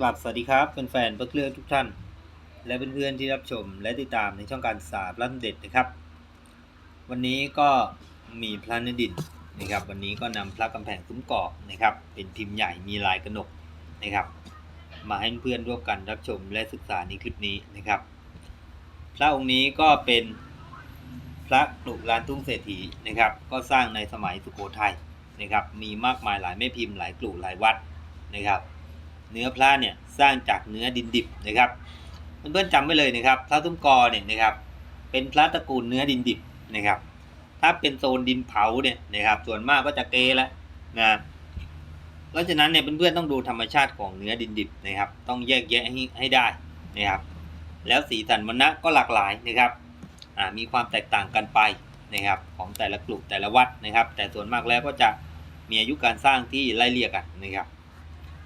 กลับสวัสดีครับแฟนๆเพื่อนๆทุกท่าน และเพื่อนๆที่รับชมและติดตามในช่องการศึกษาพระเด็ดนะครับ วันนี้ก็มีพระนดินนะครับ วันนี้ก็นำพระกำแพงคุ้มกอกนะครับ เป็นพิมพ์ใหญ่มีลายกระหนกนะครับ มาให้เพื่อนร่วมกันรับชมและศึกษาในคลิปนี้นะครับ พระองค์นี้ก็เป็นพระกลุลานทุ่งเศรษฐีนะครับ ก็สร้างในสมัยสุโขทัยนะครับ มีมากมายหลายแม่พิมพ์หลายกลุ่หลายวัดนะครับ เนื้อพระเนี่ยสร้างจากเนื้อดินดิบนะครับเพื่อนๆจำไว้เลยนะครับพระตุ้มกอเนี่ยนะครับ เป็นพระตระกูลเนื้อดินดิบนะครับ ถ้าเป็นโซนดินเผาเนี่ยนะครับ ส่วนมากก็จะเกล้วนะเพราะฉะนั้นเนี่ยเพื่อนๆต้องดูธรรมชาติของเนื้อดินดิบนะครับ ต้องแยกแยะให้ให้ได้นะครับ แล้วสีสันวรรณะก็หลากหลายนะครับมีความแตกต่างกันไปนะครับ ของแต่ละกลุ่มแต่ละวัดนะครับ แต่ส่วนมากแล้วก็จะมีอายุการสร้างที่ไล่เลี่ยกันนะครับ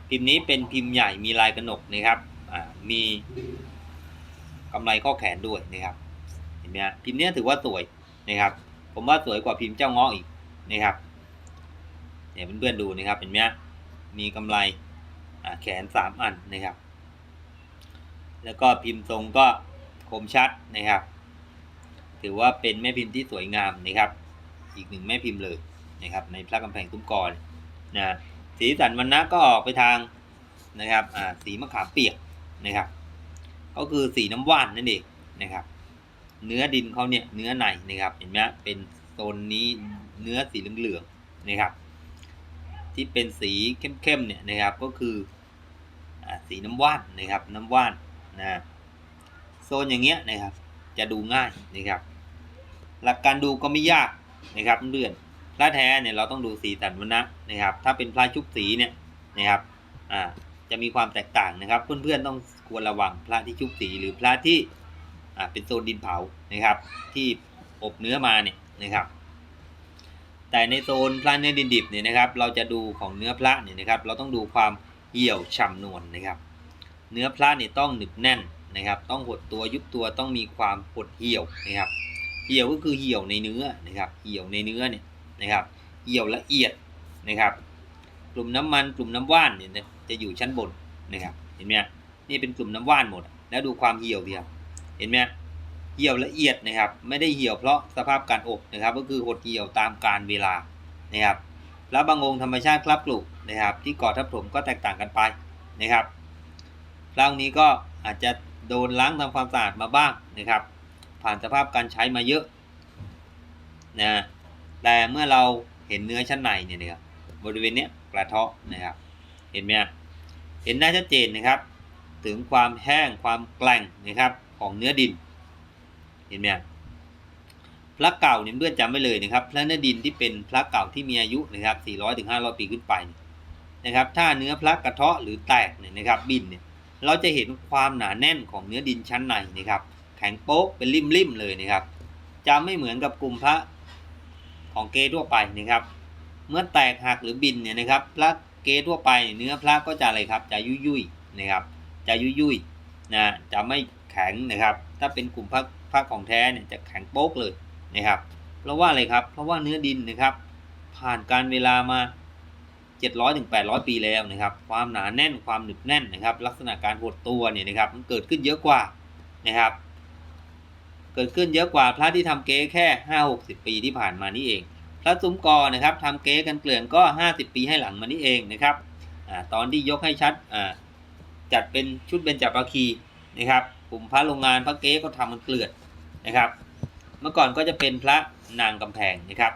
พิมพ์นี้เป็นพิมพ์ใหญ่มีลายกระหนกนะครับมีกำไรข้อแขนด้วยนะครับเห็นไหมฮะพิมพ์นี้ถือว่าสวยนะครับ ผมว่าสวยกว่าพิมพ์เจ้าง้ออีกนะครับเนี่ยเพื่อนๆดูนะครับ เห็นไหมฮะมีกำไรแขนสามอันนะครับ แล้วก็พิมพ์ทรงก็คมชัดนะครับ ถือว่าเป็นแม่พิมพ์ที่สวยงามนะครับ อีกหนึ่งแม่พิมพ์เลยนะครับ ในพระกำแพงตุ้มกรนะ สีสันวรรณะก็ออกไปทางนะครับอ่าสีมะขามเปียกนะครับ ก็คือสีน้ำว่านนั่นเองนะครับ เนื้อดินเขาเนี่ยเนื้อในนะครับเห็นไหมเป็นโซนนี้เนื้อสีเหลืองๆนะครับ ที่เป็นสีเข้มๆเนี่ยนะครับก็คืออสีน้ำว่านนะครับ น้ำว่านนะโซนอย่างเงี้ยนะครับ จะดูง่ายนะครับ หลักการดูก็ไม่ยากนะครับเพื่อน พระแท้เนี่ยเราต้องดูสีสันวรรณะนะครับ ถ้าเป็นพระชุบสีเนี่ยนะครับอ่าจะมีความแตกต่างนะครับ เพื่อนๆต้องควรระวังพระที่ชุบสีหรือพระที่อ่าเป็นโซนดินเผานะครับ ที่อบเนื้อมาเนี่ยนะครับแต่ในโซนพระเนื้อดินดิบเนี่ยนะครับ เราจะดูของเนื้อพระเนี่ยนะครับ เราต้องดูความเหี่ยวฉ่ำนวลนะครับ เนื้อพระเนี่ยต้องหนึบแน่นนะครับ ต้องหดตัวยุบตัวต้องมีความหดเหี่ยวนะครับ เหี่ยวก็คือเหี่ยวในเนื้อนะครับ เหี่ยวในเนื้อเนี่ย นะครับเหี่ยวละเอียดนะครับ กลุ่มน้ำมันกลุ่มน้ำว่านเนี่ยจะอยู่ชั้นบนนะครับเห็นไหมนี่เป็นกลุ่มน้ำว่านหมด แล้วดูความเหี่ยวเดียวเห็นไหมเหี่ยวละเอียดนะครับ ไม่ได้เหี่ยวเพราะสภาพการอบนะครับ ก็คือหดเหี่ยวตามกาลเวลานะครับแล้วบางองค์ธรรมชาติคลับกลุ่นะครับ ที่ก่อทับถมก็แตกต่างกันไปนะครับคราวนี้ก็อาจจะโดนล้างทำความสะอาดมาบ้างนะครับ ผ่านสภาพการใช้มาเยอะนะ แต่เมื่อเราเห็นเนื้อชั้นในเนี่ยนะครับบริเวณเนี้ยกระเทาะนะครับ เห็นไหมเห็นได้ชัดเจนนะครับ ถึงความแห้งความแกร่งนะครับของเนื้อดิน เห็นไหมพระเก่าเนี่ยเพื่อนจำไว้เลยนะครับพระเนื้อดินที่เป็นพระเก่าที่มีอายุนะครับ 400ถึง500 ปีขึ้นไปนะครับ ถ้าเนื้อพระกระเทาะหรือแตกเนี่ยนะครับบินเนี่ยเราจะเห็นความหนาแน่นของเนื้อดินชั้นในนะครับ แข็งโป๊กเป็นริมๆเลยนะครับจะไม่เหมือนกับกลุ่มพระ ของเกทั่วไปนะครับ เมื่อแตกหักหรือบินเนี่ยนะครับพระเกทั่วไปเนื้อพระก็จะอะไรครับจะยุยยุยนะครับจะยุยยุยนะจะไม่แข็งนะครับ ถ้าเป็นกลุ่มพระพระของแท้เนี่ยจะแข็งโป๊กเลยนะครับ เพราะว่าอะไรครับ เพราะว่าเนื้อดินนะครับ ผ่านการเวลามา700ถึง800 ปีแล้วนะครับ ความหนาแน่นความหนึบแน่นนะครับ ลักษณะการหดตัวเนี่ยนะครับมันเกิดขึ้นเยอะกว่านะครับ เกิดขึ้นเยอะกว่าพระที่ทำเก๊แค่ห้าหกสิบปีที่ผ่านมานี่เอง พระซุ้มกอนะครับทำเก๊กันเกลื่อนก็ห้าสิบปีให้หลังมานี่เองนะครับอตอนที่ยกให้ชัดจัดเป็นชุดเบญจภาคีนะครับกลุ่มพระโรงงานพระเก๊ก็ทำกันเกลื่อนนะครับ เมื่อก่อนก็จะเป็นพระนางกำแพงนะครับ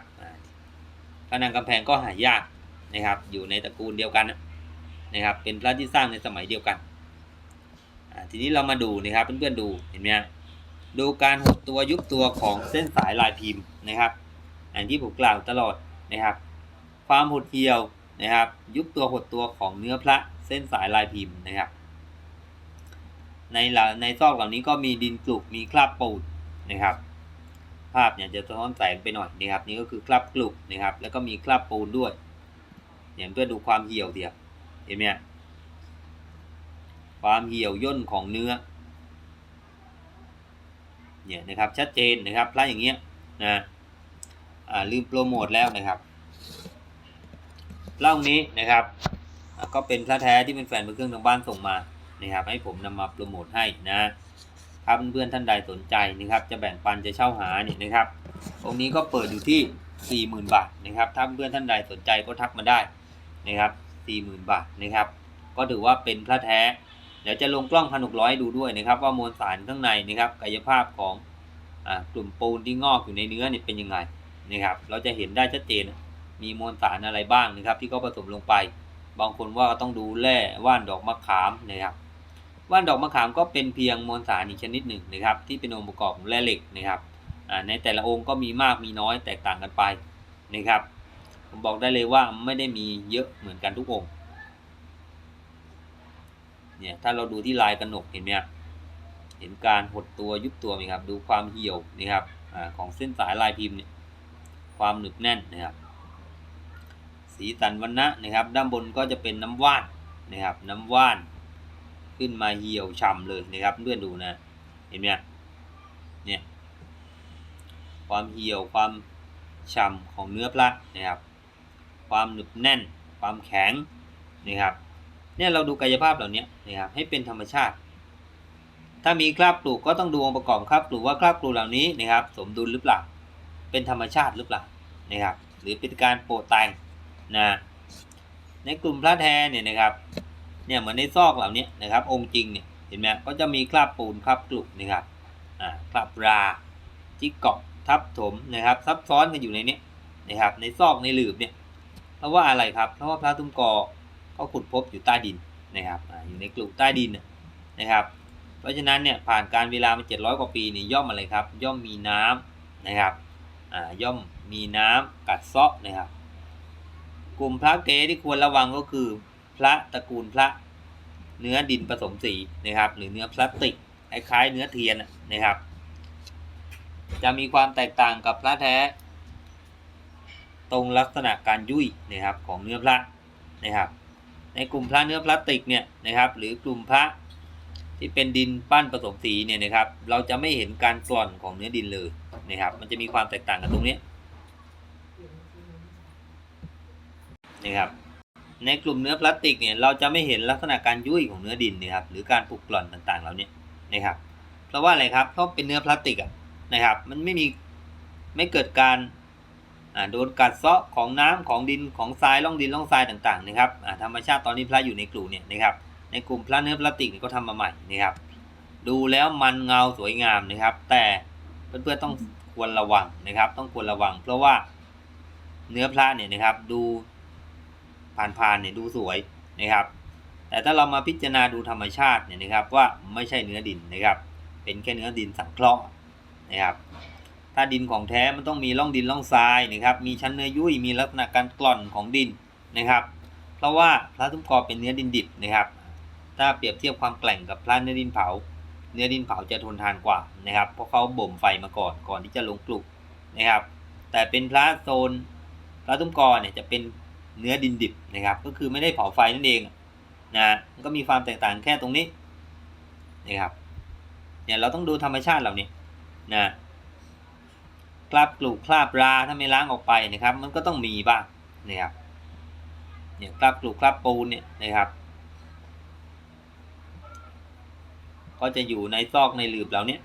พระนางกำแพงก็หายากนะครับ อยู่ในตระกูลเดียวกันนะครับ เป็นพระที่สร้างในสมัยเดียวกันทีนี้เรามาดูนะครับเพื่อนๆดูเห็นไหมฮะ ดูการหดตัวยุบตัวของเส้นสายลายพิมพ์นะครับอย่างที่ผมกล่าวตลอดนะครับ ความหดเหี่ยวนะครับ ยุบตัวหดตัวของเนื้อพระเส้นสายลายพิมพ์นะครับ ในหลาในซอกเหล่านี้ก็มีดินกลุกมีคราบปูนนะครับ ภาพเนี่ยจะสะท้อนแสงไปหน่อยนะครับ นี่ก็คือคราบกลุกนะครับ แล้วก็มีคราบปูนด้วยเนี่ยเพื่อดูความเหี่ยวเดียวเห็นไหมความเหี่ยวย่นของเนื้อ เนี่ยนะครับชัดเจนนะครับพระอย่างเงี้ยนะอ่าลืมโปรโมทแล้วนะครับเล่านี้นะครับ ก็เป็นพระแท้ที่เป็นแฟนพระเครื่องทางบ้านส่งมานะครับ ให้ผมนำมาโปรโมทให้นะถ้าเพื่อนๆท่านใดสนใจนะครับ จะแบ่งปันจะเช่าหาเนี่ยนะครับ องค์นี้ก็เปิดอยู่ที่ 40,000 บาทนะครับ ถ้าเพื่อนท่านใดสนใจก็ทักมาได้นะครับ40,000 บาทนะครับ ก็ถือว่าเป็นพระแท้ เดี๋ยวจะลงกล้องพันหกร้อยดูด้วยนะครับ ว่ามวลสารข้างในนะครับกายภาพของอกลุ่มปูนที่งอกอยู่ในเนื้อเนี่ยเป็นยังไงนะครับ เราจะเห็นได้ชัดเจนมีมวลสารอะไรบ้างนะครับ ที่เขาผสมลงไป บางคนว่าต้องดูแร่ว่านดอกมะขามนะครับว่านดอกมะขามก็เป็นเพียงมวลสารอีกชนิดหนึ่งนะครับ ที่เป็นองค์ประกอบของแร่เหล็กนะครับในแต่ละองค์ก็มีมากมีน้อยแตกต่างกันไปนะครับ ผมบอกได้เลยว่าไม่ได้มีเยอะเหมือนกันทุกองค์ เนี่ยถ้าเราดูที่ลายกระหนกเห็นไหมเห็นการหดตัวยุบตัวไหมครับ ดูความเหี่ยวนะครับอของเส้นสายลายพิมพ์เนี่ยความหนึบแน่นนะครับ สีสันวันนะนะครับ ด้านบนก็จะเป็นน้ำว่านนะครับ น้ำว่าน ขึ้นมาเหี่ยวฉ่ำเลยนะครับเพื่อนดูนะ เห็นไหมเนี่ยความเหี่ยวความฉ่ำของเนื้อพระนะครับ ความหนึบแน่น ความแข็งนะครับ เนี่ยเราดูกายภาพเหล่านี้นะครับให้เป็นธรรมชาติ ถ้ามีคราบปลูกก็ต้องดูองค์ประกอบคราบปลูกว่าคราบปลูกเหล่านี้นะครับ สมดุลหรือเปล่า เป็นธรรมชาติหรือเปล่านะครับ หรือเป็นการโปรต่งนะในกลุ่มพระแท้เนี่ยนะครับเนี่ยเหมือนในซอกเหล่านี้นะครับ องค์จริงเนี่ยเห็นไหมก็จะมีคราบปูนคราบกลุกนะครับอ่าคราบราที่เกาะทับถมนะครับ ซับซ้อนกันอยู่ในนี้นะครับ ในซอกในหลืบเนี่ยเพราะว่าอะไรครับ เพราะว่าพระตุ้มกอ เขาขุดพบอยู่ใต้ดินนะครับอยู่ในกลุ่มใต้ดินนะครับ เพราะฉะนั้นเนี่ยผ่านการเวลามา 700 กว่าปีนี่ย่อมอะไรครับ ย่อมมีน้ำนะครับย่อมมีน้ำกัดเซาะนะครับ กลุ่มพระเกที่ควรระวังก็คือพระตระกูลพระเนื้อดินผสมสีนะครับ หรือเนื้อพลาสติกคล้ายๆเนื้อเทียนนะครับ จะมีความแตกต่างกับพระแท้ ตรงลักษณะการยุ่ยนะครับของเนื้อพระนะครับ ในกลุ่มพระเนื้อพลาสติกเนี่ยนะครับหรือกลุ่มพระที่เป็นดินปั้นผสมสีเนี่ยนะครับ เราจะไม่เห็นการกร่อนของเนื้อดินเลยนะครับ มันจะมีความแตกต่างกันตรงนี้นะครับในกลุ่มเนื้อพลาสติกเนี่ยเราจะไม่เห็นลักษณะการยุ่ยของเนื้อดินนะครับหรือการผุกร่อนต่างๆเหล่านี้นะครับ เพราะว่าอะไรครับเพราะเป็นเนื้อพลาสติกอะนะครับ มันไม่มีไม่เกิดการ โดนกัดเซาะของน้ำของดินของทรายล่องดินล่องทรายต่างๆนะครับธรรมชาติตอนนี้พระอยู่ในกลุ่มเนี่ยนะครับในกลุ่มพระเนื้อพลาสติกเนี่ยก็ทำมาใหม่นะครับดูแล้วมันเงาสวยงามนะครับ แต่เพื่อนๆต้องควรระวังนะครับ ต้องควรระวัง เพราะว่าเนื้อพระเนี่ยนะครับดูผ่านๆเนี่ยดูสวยนะครับ แต่ถ้าเรามาพิจารณาดูธรรมชาติเนี่ยนะครับว่าไม่ใช่เนื้อดินนะครับ เป็นแค่เนื้อดินสังเคราะห์นะครับ ถ้าดินของแท้มันต้องมีร่องดินร่องทรายนะครับ มีชั้นเนื้อยุ่ย มีลักษณะการกร่อนของดินนะครับ เพราะว่าพระตุ้มกอเป็นเนื้อดินดิบนะครับ ถ้าเปรียบเทียบความแกร่งกับพระเนื้อดินเผา เนื้อดินเผาจะทนทานกว่านะครับ เพราะเขาบ่มไฟมาก่อนก่อนที่จะลงกลุกนะครับ แต่เป็นพระโซนพระตุ้มกอเนี่ยจะเป็นเนื้อดินดิบนะครับ ก็คือไม่ได้เผาไฟนั่นเองนะมันก็มีความแตกต่างแค่ตรงนี้นะครับ เนี่ยเราต้องดูธรรมชาติเหล่านี้นะ คราบกลูกคราบราถ้าไม่ล้างออกไปนะครับ มันก็ต้องมีบ้างนะครับเนี่ยคราบกลูกคราบปูนเนี่ยนะครับ ก็จะอยู่ในซอกในหลืบเหล่านี้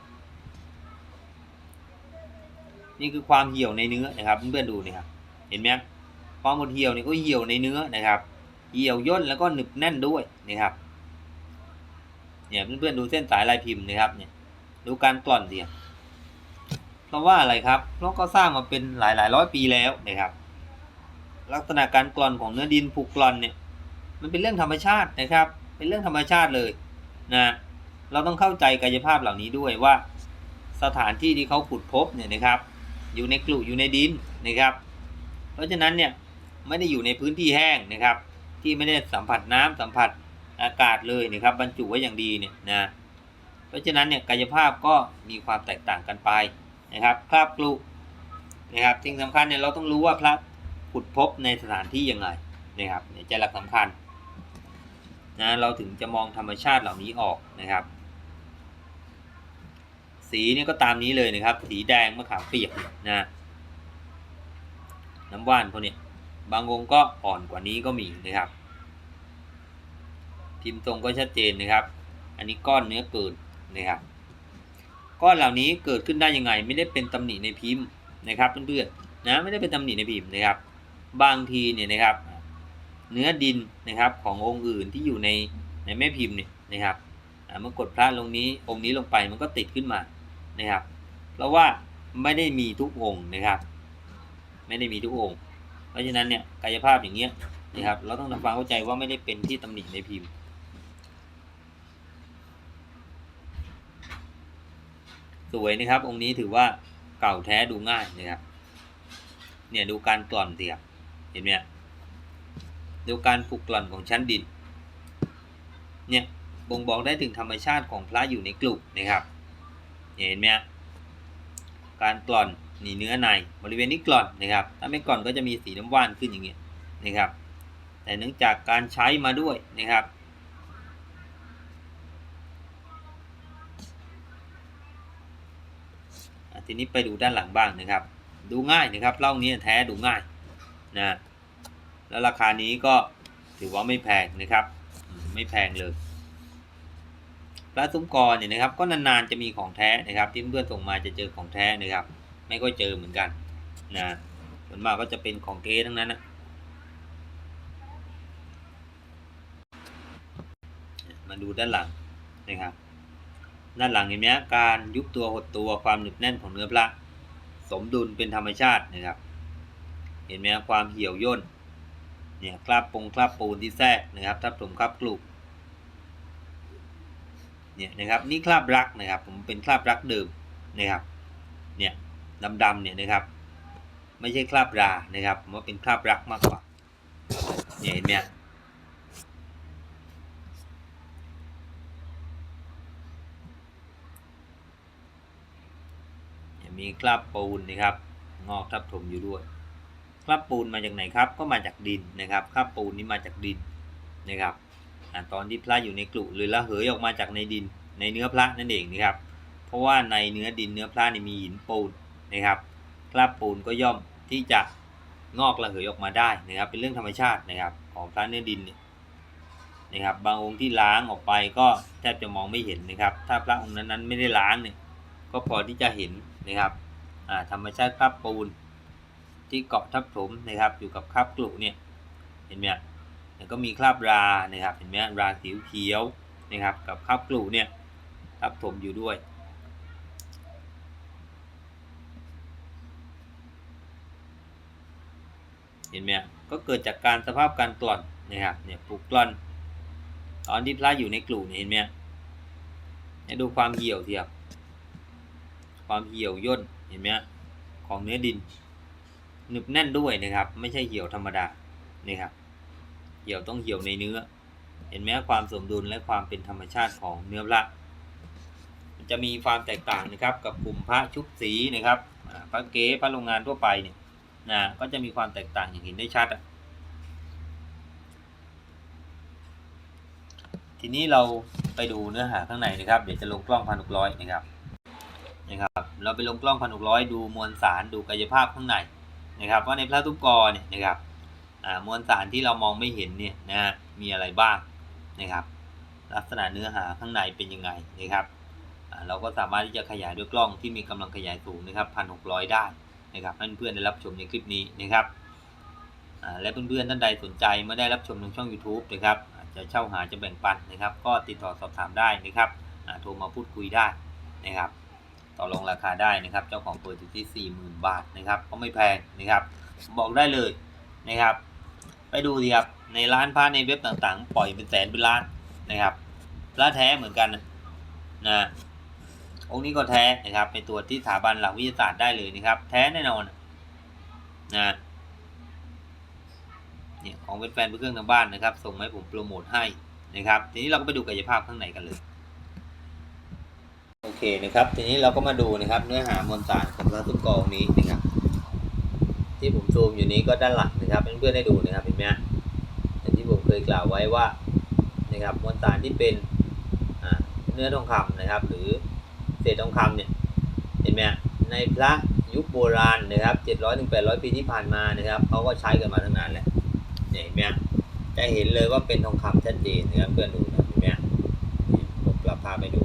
นี่คือความเหี่ยวในเนื้อนะครับเพื่อนๆดูนะครับเห็นไหมความหดเหี่ยวนี่ก็เหี่ยวในเนื้อนะครับ เหี่ยวย่นแล้วก็หนึบแน่นด้วยนะครับเนี่ยเพื่อนๆดูเส้นสายลายพิมพ์นะครับเนี่ยดูการกล่อนเดียเพราว่าอะไรครับ เพราะก็สร้างมาเป็นหลายหลายร้อยปีแล้วนะครับ ลักษณะการกร่อนของเนื้อดินผูกร่อนเนี่ย มันเป็นเรื่องธรรมชาตินะครับ เป็นเรื่องธรรมชาติเลยนะ เราต้องเข้าใจกายภาพเหล่านี้ด้วยว่า สถานที่ที่เขาขุดพบเนี่ยนะครับ อยู่ในกลุ่อยู่ในดินนะครับ เพราะฉะนั้นเนี่ยไม่ได้อยู่ในพื้นที่แห้งนะครับ ที่ไม่ได้สัมผัสน้ำสัมผัสอากาศเลยนะครับ บรรจุไว้อย่างดีเนี่ยนะ เพราะฉะนั้นเนี่ยกายภาพก็มีความแตกต่างกันไป นะครับคราบกลุนะครับสิ่งสำคัญเนี่ยเราต้องรู้ว่าพระขุดพบในสถานที่ยังไงนะครับเนี่ยจะหลักสำคัญนะเราถึงจะมองธรรมชาติเหล่านี้ออกนะครับ สีเนี่ยก็ตามนี้เลยนะครับ สีแดงมะขามเปียกนะน้ำว่านเขาเนี่ยบางองค์ก็อ่อนกว่านี้ก็มีนะครับ พิมพ์ทรงก็ชัดเจนนะครับ อันนี้ก้อนเนื้อเกิดนะครับ ก้อนเหล่านี้เกิดขึ้นได้ยังไง ไม่ได้เป็นตำหนิในพิมพ์นะครับเพื่อนๆนะไม่ได้เป็นตำหนิในพิมพ์นะครับ บางทีเนี่ยนะครับ เนื้อดินนะครับขององค์อื่นที่อยู่ในในแม่พิมพ์เนี่ยนะครับเมื่อกดพระลงนี้องค์นี้ลงไปมันก็ติดขึ้นมานะครับ เพราะว่าไม่ได้มีทุกองค์นะครับ ไม่ได้มีทุกองค์ เพราะฉะนั้นเนี่ยกายภาพอย่างเงี้ยนะครับ เราต้องทำความเข้าใจว่าไม่ได้เป็นที่ตำหนิในพิมพ์ สวยนะครับ องค์นี้ถือว่าเก่าแท้ดูง่ายนะครับ เนี่ยดูการกล่อนเสียบเห็นไหมฮะดูการผูกกล่อนของชั้นดิน เนี่ยบ่งบอกได้ถึงธรรมชาติของพระอยู่ในกลุ่มนะครับเนี่ยเห็นไหมฮะการกล่อนนี่เนื้อในบริเวณนี้กล่อนนะครับ ถ้าไม่กล่อนก็จะมีสีน้ำว่านขึ้นอย่างเงี้ยนะครับ แต่เนื่องจากการใช้มาด้วยนะครับ อะ ทีนี้ไปดูด้านหลังบ้างนะครับ ดูง่ายนะครับเล่านี้แท้ดูง่ายนะแล้วราคานี้ก็ถือว่าไม่แพงนะครับ ไม่แพงเลยพระซุ้มกรเนี่ยนะครับ ก็นานๆจะมีของแท้นะครับ ที่เพื่อนส่งมาจะเจอของแท้นะครับ ไม่ค่อยเจอเหมือนกันนะส่วนมากก็จะเป็นของเก๊ทั้งนั้นนะมาดูด้านหลังนะครับ ด้านหลังเห็นไหมการยุบตัวหดตัวความหนึบแน่นของเนื้อพระ สมดุลเป็นธรรมชาตินะครับ เห็นไหมความเหี่ยวย่นเนี่ยคราบปงคราบปูนที่แทรกนะครับทับถมคราบกลุกเนี่ยนะครับนี่คราบรักนะครับ ผมเป็นคราบรักเดิมนะครับเนี่ยดำๆเนี่ยนะครับ ไม่ใช่คราบรานะครับผมว่าเป็นคราบรักมากกว่าเนี่ยเห็นไหม มีคราบปูนนะครับงอกทับถมอยู่ด้วยคราบปูนมาจากไหนครับ ก็มาจากดินนะครับคราบปูนนี้มาจากดินนะครับอตอนที่พระอยู่ในกลุ่หรือระเหยออกมาจากในดินในเนื้อพระนั่นเองนะครับ เพราะว่าในเนื้อดินเนื้อพระนี่มีหินปูนนะครับคราบปูนก็ย่อมที่จะงอกระเหยออกมาได้นะครับ เป็นเรื่องธรรมชาตินะครับ ของพระเนื้อดินเนี่ยนะครับบางองค์ที่ล้างออกไปก็แทบจะมองไม่เห็นนะครับ ถ้าพระองค์นั้นๆไม่ได้ล้างเนี่ยก็พอที่จะเห็น นะครับอ่าธรรมชาติคราบปูนที่เกาะทับถมนะครับ อยู่กับคราบกลุเนี่ยเห็นไหมแล้วก็มีคราบรานะครับเห็นไหมราสีเขียวนะครับกับคราบกลุเนี่ยทับถมอยู่ด้วยเห็นไหมก็เกิดจากการสภาพการกล่อนนะครับเนี่ยปลูกกล่อน ตอนที่พระอยู่ในกลุ่เนี่ยเห็นไหมดูความเหี่ยวเทียบ ความเหี่ยวย่นเห็นไหมของเนื้อดินหนึบแน่นด้วยนะครับ ไม่ใช่เหี่ยวธรรมดานี่ครับ เหี่ยวต้องเหี่ยวในเนื้อ เห็นไหมความสมดุลและความเป็นธรรมชาติของเนื้อพระจะมีความแตกต่างนะครับ กับกลุ่มพระชุบสีนะครับพระเก๊พระโรงงานทั่วไปเนี่ยนะก็จะมีความแตกต่างอย่างเห็นได้ชัดอะทีนี้เราไปดูเนื้อหาข้างในนะครับ เดี๋ยวจะลงกล้องพันหกร้อยนะครับ นะครับเราไปลงกล้องพันหกร้อยดูมวลสารดูกายภาพข้างในนะครับว่าในพระทุกกรเนี่ยนะครับมวลสารที่เรามองไม่เห็นเนี่ยนะฮะมีอะไรบ้างนะครับ ลักษณะเนื้อหาข้างในเป็นยังไงนะครับเราก็สามารถที่จะขยายด้วยกล้องที่มีกำลังขยายสูงนะครับพันหกร้อยได้นะครับให้เพื่อนๆได้รับชมในคลิปนี้นะครับและเพื่อนๆท่านใดสนใจเมื่อได้รับชมทางช่อง YouTube นะครับจะเช่าหาจะแบ่งปันนะครับ ก็ติดต่อสอบถามได้นะครับโทรมาพูดคุยได้นะครับ ต่อรองราคาได้นะครับ เจ้าของเปิดอยู่ที่ 40,000 บาทนะครับ ก็ไม่แพงนะครับ บอกได้เลยนะครับ ไปดูดีครับ ในร้านผ้าในเว็บต่างๆ ปล่อยเป็นแสนเป็นล้านนะครับร้านแท้เหมือนกันนะองค์นี้ก็แท้นะครับ ไปตรวจที่สถาบันหลักวิทยาศาสตร์ได้เลยนะครับ แท้แน่นอนนะเนี่ยของเป็นแฟนเพื่อเครื่องทางบ้านนะครับ ส่งมาให้ผมโปรโมทให้นะครับ ทีนี้เราก็ไปดูกายภาพข้างในกันเลย นะครับทีนี้เราก็มาดูนะครับเนื้อหามวลสารของพระตุ้มกองนี้นะครับ ที่ผมซูมอยู่นี้ก็ด้านหลังนะครับเพื่อนๆได้ดูนะครับเห็นไหมอย่างที่ผมเคยกล่าวไว้ว่านะครับมวลสารที่เป็นเนื้อทองคำนะครับ หรือเศษทองคำเนี่ยเห็นไหมในพระยุคโบราณนะครับ700ถึง800 ปีที่ผ่านมานะครับเขาก็ใช้กันมาตั้งนานแล้วเนี่ยเห็นไหมจะเห็นเลยว่าเป็นทองคำชัดเจนนะครับเพื่อนดูนะเห็นไหมนี่ผมปรับภาพให้ดู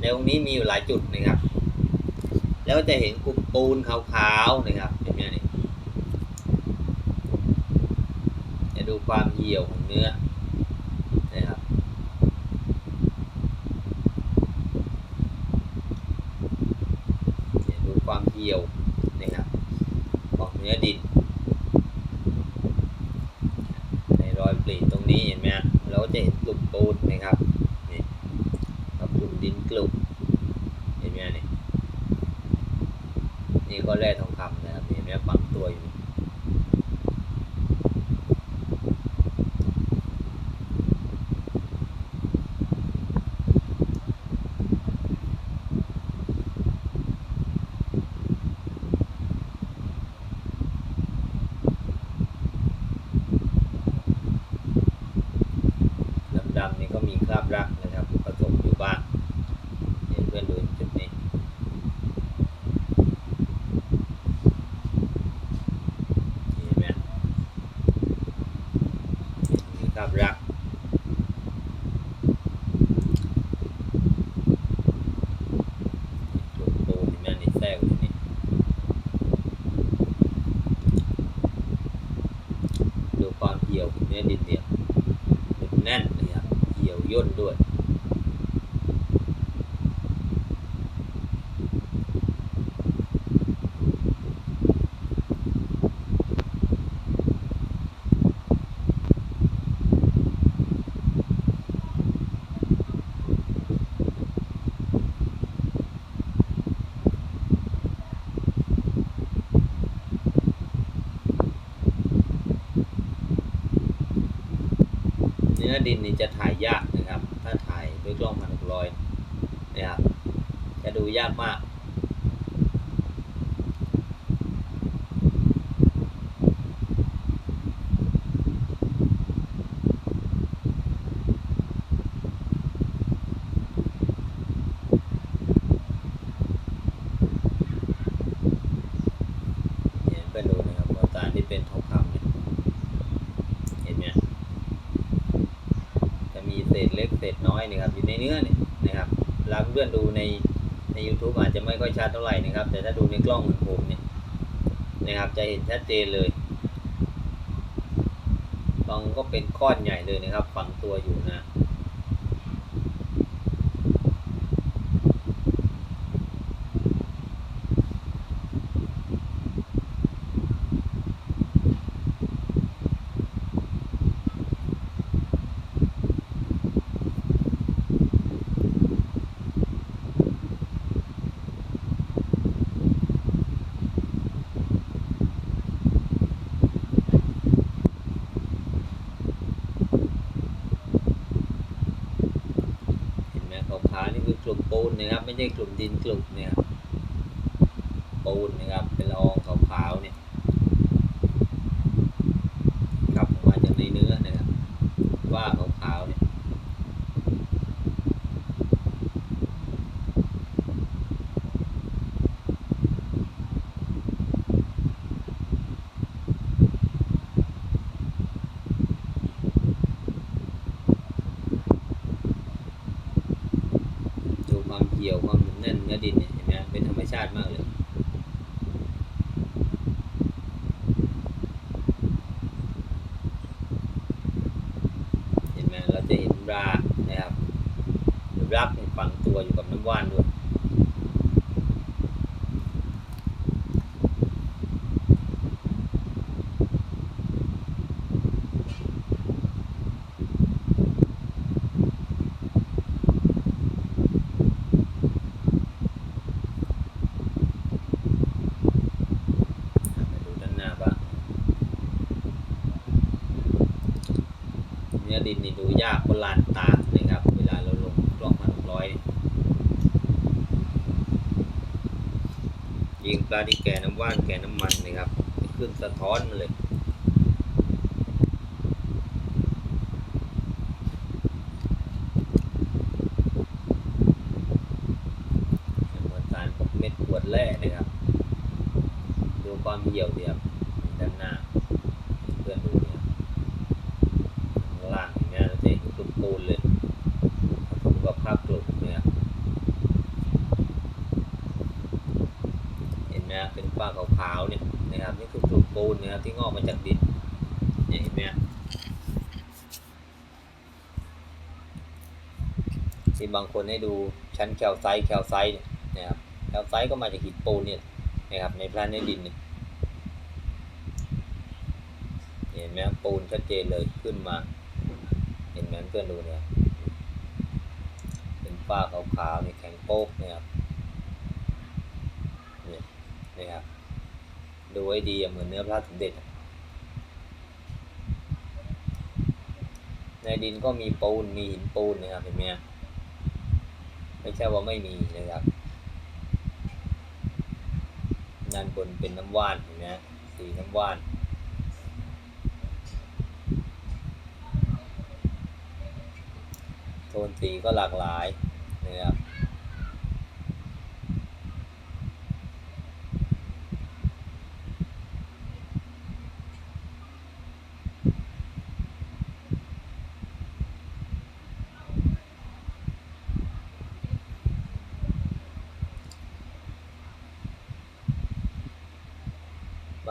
ในตรงนี้มีอยู่หลายจุดนะครับ แล้วจะเห็นกลุ่มปูนขาวๆนะครับเห็นไหมนี่จะดูความเหี่ยวของเนื้อนะครับดูความเหี่ยวนะครับของเนื้อดิน ในรอยปลีตรงนี้เห็นไหมฮะเราก็จะเห็นกลุ่มปูนนะครับนี่กับกลุ่มดินกลุ่มเห็นไหมฮะนี่นี่ก็แร่ทองคำนะครับเห็นไหมฝังตัวอยู่นี่ดำๆนี่ก็มีคราบรักนะครับผสมอยู่บ้างเห็นเพื่อนดูจุดนี้เห็นไหม มีคราบรัก กลุ่มปูนเห็นไหมนี่แทรกอยู่นี่ดูความเหี่ยวของเนื้อดินเนี่ยมันแน่นเลยครับเหี่ยวย่นด้วย เนื้อ ดินนี่จะถ่ายยากนะครับ ถ้าถ่ายด้วยกล้องพันหกร้อยนะครับจะดูยากมาก เห็นไปดูนะครับว่าตาลที่เป็นทองคำเนี่ยเห็นไหม จะมีเศษเล็กเศษน้อยนะครับอยู่ใน เนื้อเนี่ยนะครับเวลาเพื่อนดูในใน YouTube อาจจะไม่ค่อยชัดเท่าไหร่นะครับ แต่ถ้าดูในกล้องเหมือนผมเนี่ยนะครับจะเห็นชัดเจนเลยบางก็เป็นก้อนใหญ่เลยนะครับฝังตัวอยู่นะ เห็นไหมขาวๆนี่คือกลุ่มปู นะครับ ไม่ใช่กลุ่มดินกลุ่มเนี่ยปูนนะครับเป็นละอองขาวๆเนี่ยครับออกมาจากในเนื้อนะครับ ว่าขาวๆเนี่ย ดูความ เหี่ยวความแน่นเนื้อดินเนี่ยเห็นไหมเป็นธรรมชาติมากเลย เห็นไหมเราจะเห็นรานะครับรักเนี่ยฝังตัวอยู่กับน้ำว่านด้วย มาดูด้านหน้าบ้างเนื้อดินนี่ดูยากเพราะลานตานะครับ เวลาเราลงกล้องพันหกร้อย ยิงปลาที่แก่น้ำว่านแก่น้ำมันนะครับขึ้นสะท้อนมาเลยเหมือนการเม็ดขวดแร่นะครับ ดูความเหี่ยวเดียบด้านหน้าเพื่อนดูเนี่ย ปูนเลยผสมกับภาพกลุ่มเนี่ย เห็นไหมฮะเป็นฝ้าขาวๆเนี่ยนะครับนี่คือกลุ่มปูนนะครับที่งอกมาจากดินเนี่ยเห็นไหมฮะที่ บางคนให้ดูชั้นแคลไซต์แคลไซต์เนี่ยนะครับแคลไซต์ก็มาจากหินปูนเนี่ยนะครับในพลาเนตดินเนี่ยเห็นไหมฮะปูนชัดเจนเลยขึ้นมา เห็นไหมเพื่อนดูเนี่ยเป็นฝ้าขาวๆเนี่แข็งโป๊กเนี่ยครับเนี่ยนะครับดูให้ดีเหมือนเนื้อพระสมเด็จในดินก็มีปูนมีหินปูนนะครับเห็นไหม ไม่ใช่ว่าไม่มีนะครับด้านบนเป็นน้ำว่านเห็นไหมสีน้ำว่านโทนสีก็หลากหลายนะครับ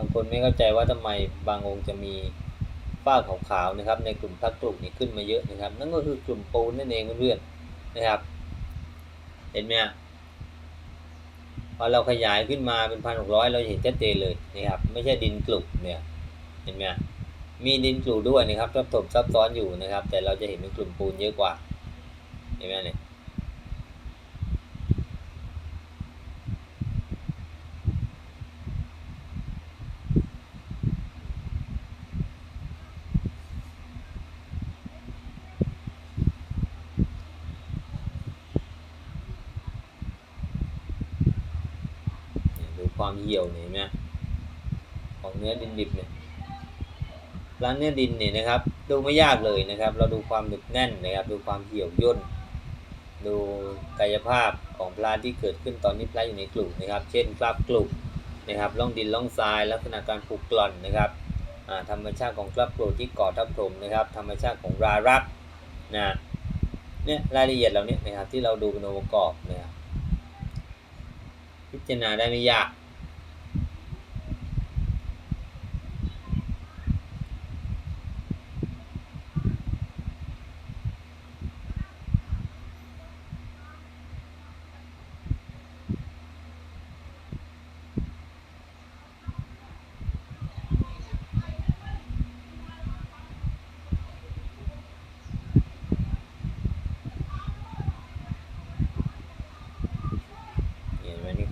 บาง คนไม่เข้าใจว่าทำไมบางองค์จะมีฝ้าขาวๆนะครับ ในกลุ่มพระกลุ่มนี้ขึ้นมาเยอะนะครับ นั่นก็คือกลุ่มปูนนั่นเองเพื่อนๆนะครับ เห็นไหมพอเราขยายขึ้นมาเป็นพันหกร้อยเราเห็นชัดเจนเลยนะครับ ไม่ใช่ดินกลุ่มเนี่ยเห็นไหมมีดินกลุ่มด้วยนะครับทับถมซับซ้อนอยู่นะครับ แต่เราจะเห็นเป็นกลุ่มปูนเยอะกว่าเห็นไหมเนี่ย ความเหี่ยวเนี่ยเห็นไหมของเนื้อดินดิบเนี่ยร้านเนื้อดินเนี่ยนะครับ ดูไม่ยากเลยนะครับ เราดูความหนึบแน่นนะครับ ดูความเหี่ยวย่น ดูกายภาพของปลาที่เกิดขึ้นตอนนี้ปลาอยู่ในกลุ่มนะครับ เช่นกลับกลุ่มนะครับล่องดินล่องทรายลักษณะการปลูกกล่อนนะครับธรรมชาติของกลับกลุ่มที่ก่อทับถมนะครับ ธรรมชาติของรารักนะเนี่ยรายละเอียดเหล่านี้นะครับที่เราดูเป็นองค์ประกอบนะครับ พิจารณาได้ไม่ยาก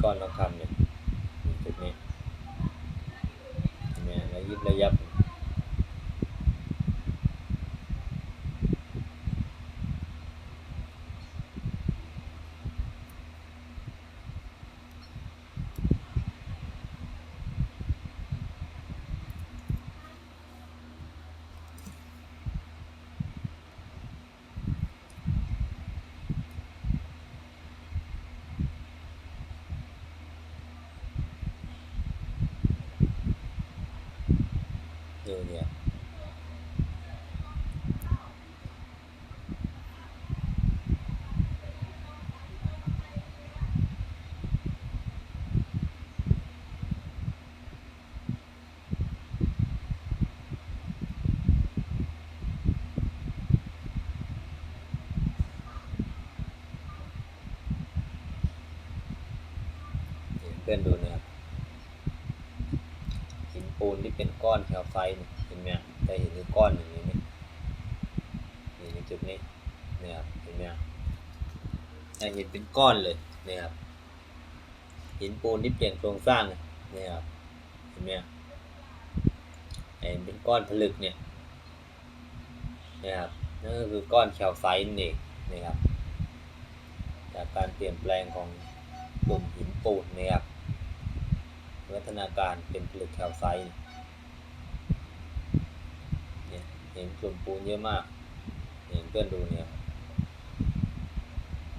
ก่อนนะครับนี่ยจุดนี้เห็นไหมระยิบระยับ ดูเนี่ยเพื่อนดูเนี่ยหินปูนที่เป็นก้อนแคลไซต์เนี่ยเห็นไหมฮะแต่เห็นคือก้อนอย่างนี้นี่นี่ในจุดนี้เนี่ยครับเห็นไหมฮะแต่เห็นเป็นก้อนเลยเนี่ยครับหินปูนที่เปลี่ยนโครงสร้างเนี่ยเนี่ยครับเห็นไหมเห็นเป็นก้อนผลึกเนี่ยเนี่ยครับนั่นก็คือก้อนแคลไซต์นั่นเองนะครับจากการเปลี่ยนแปลงของกลุ่มหินปูนนะครับ วัฒนาการเป็นผลึกแคลไซต์เนี่ยเห็นกลุ่มปูนเยอะมาก เห็นเพื่อนดูเนี่ย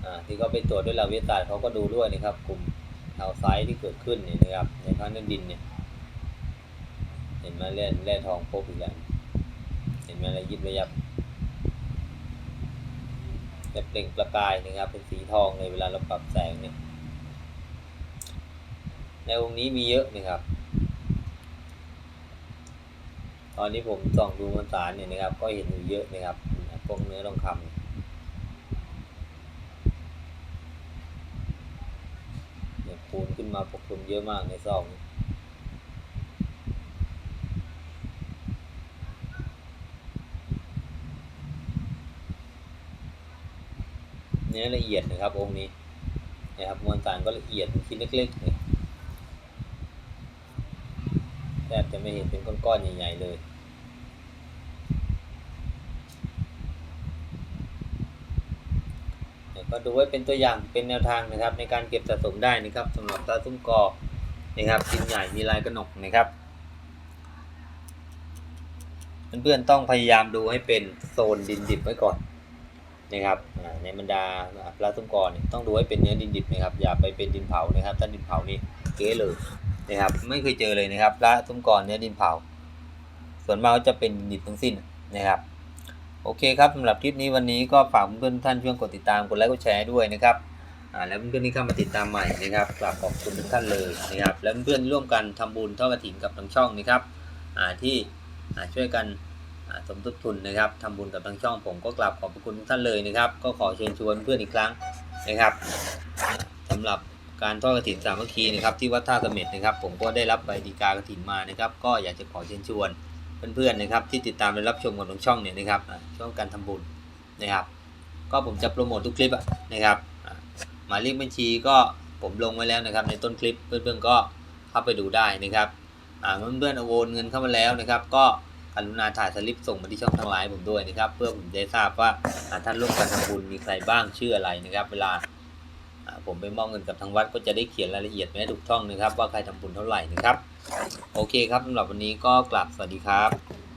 อ่าที่เขาไปตรวจด้วยหลักวิทยาศาสตร์เขาก็ดูด้วยนะครับ กลุ่มแคลไซต์ที่เกิดขึ้นเนี่ยนะครับในภาคพื้นดินเนี่ยเห็นไหมแร่แร่ทองพบอีกแล้วเห็นไหมระยิบระยับจะเปล่งประกายนะครับเป็นสีทองเลยเวลาเราปรับแสงเนี่ย ในองค์นี้มีเยอะนะครับ ตอนนี้ผมส่องดูมวลสารเนี่ยนะครับ ก็เห็นอยู่เยอะนะครับพวกเนื้อทองคำเนี่ยปูนขึ้นมาปกคลุมเยอะมากในซองนี้เนื้อละเอียดนะครับองค์นี้นะครับมวลสารก็ละเอียดชิ้นเล็กๆเนี่ย แทบจะไม่เห็นเป็นก้อนๆใหญ่ๆเลย ก็ดูไว้เป็นตัวอย่างเป็นแนวทางนะครับ ในการเก็บสะสมได้นะครับสำหรับตาซุ้มกอนะครับชิ้นใหญ่มีลายกระหนกนะครับเพื่อนๆต้องพยายามดูให้เป็นโซนดินดิบไว้ก่อนนะครับในบรรดาปลาซุ้มกอเนี่ยต้องดูให้เป็นเนื้อดินดิบนะครับอย่าไปเป็นดินเผานะครับถ้าดินเผานี่เก๋เลย นะครับ ไม่เคยเจอเลยนะครับลาซุ้มก่อนเนื้อดินเผา ส่วนมากจะเป็นดินดิบทั้งสิ้นนะครับโอเคครับสำหรับคลิปนี้วันนี้ก็ฝากเพื่อนท่านช่วยกดติดตามกดไลค์กดแชร์ด้วยนะครับอ่าแล้วเพื่อนๆที่เข้ามาติดตามใหม่นะครับกราบขอบคุณทุกท่านเลยนะครับ แล้วเพื่อนร่วมกันทำบุญทอดกฐินกับทางช่องนะครับอ่าที่อ่าช่วยกันอ่าสมทบทุนนะครับทำบุญกับทางช่อง ผมก็กราบขอบคุณทุกท่านเลยนะครับ ก็ขอเชิญชวนเพื่อนอีกครั้งนะครับอ่าสำหรับ การทอดกฐินสามัคคีนะครับที่วัดท่าเสม็ดนะครับ ผมก็ได้รับใบดีกากฐินมานะครับ ก็อยากจะขอเชิญชวนเพื่อนๆนะครับ ที่ติดตามและรับชมของทางช่องเนี่ยนะครับช่องการทำบุญนะครับ ก็ผมจะโปรโมททุกคลิปนะครับหมายเลขบัญชีก็ผมลงไว้แล้วนะครับ ในต้นคลิปเพื่อนๆก็เข้าไปดูได้นะครับอ่าเพื่อนๆเอาโอนเงินเข้ามาแล้วนะครับ ก็กรุณาถ่ายสลิปส่งมาที่ช่องทางไลน์ผมด้วยนะครับ เพื่อผมจะได้ทราบว่าท่านร่วมกันทำบุญมีใครบ้างชื่ออะไรนะครับ เวลา ผมไปมอบเงินกับทางวัดก็จะได้เขียนรายละเอียดไว้ถูกช่องนะครับ ว่าใครทำบุญเท่าไหร่นะครับ โอเคครับสำหรับวันนี้ก็กลับสวัสดีครับ